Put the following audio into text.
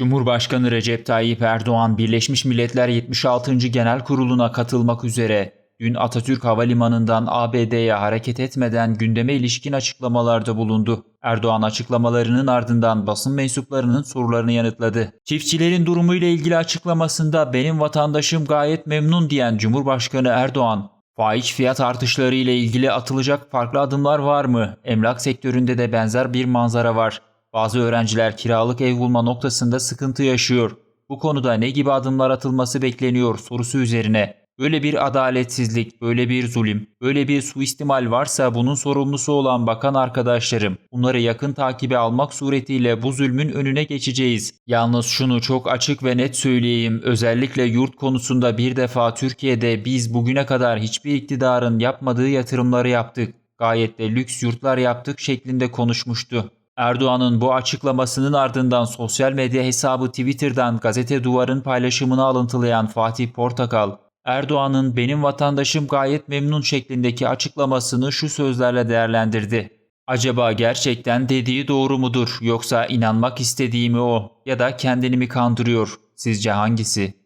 Cumhurbaşkanı Recep Tayyip Erdoğan Birleşmiş Milletler 76. Genel Kurulu'na katılmak üzere dün Atatürk Havalimanı'ndan ABD'ye hareket etmeden gündeme ilişkin açıklamalarda bulundu. Erdoğan açıklamalarının ardından basın mensuplarının sorularını yanıtladı. Çiftçilerin durumuyla ilgili açıklamasında benim vatandaşım gayet memnun diyen Cumhurbaşkanı Erdoğan, Fahiş fiyat artışları ile ilgili atılacak farklı adımlar var mı? Emlak sektöründe de benzer bir manzara var. Bazı öğrenciler kiralık ev bulma noktasında sıkıntı yaşıyor. Bu konuda ne gibi adımlar atılması bekleniyor sorusu üzerine böyle bir adaletsizlik, böyle bir zulüm, böyle bir suistimal varsa bunun sorumlusu olan bakan arkadaşlarım bunları yakın takibe almak suretiyle bu zulmün önüne geçeceğiz. Yalnız şunu çok açık ve net söyleyeyim özellikle yurt konusunda bir defa Türkiye'de biz bugüne kadar hiçbir iktidarın yapmadığı yatırımları yaptık. Gayet de lüks yurtlar yaptık şeklinde konuşmuştu. Erdoğan'ın bu açıklamasının ardından sosyal medya hesabı Twitter'dan gazete duvarın paylaşımını alıntılayan Fatih Portakal, Erdoğan'ın benim vatandaşım gayet memnun şeklindeki açıklamasını şu sözlerle değerlendirdi. Acaba gerçekten dediği doğru mudur yoksa inanmak istediğimi o ya da kendini mi kandırıyor? Sizce hangisi?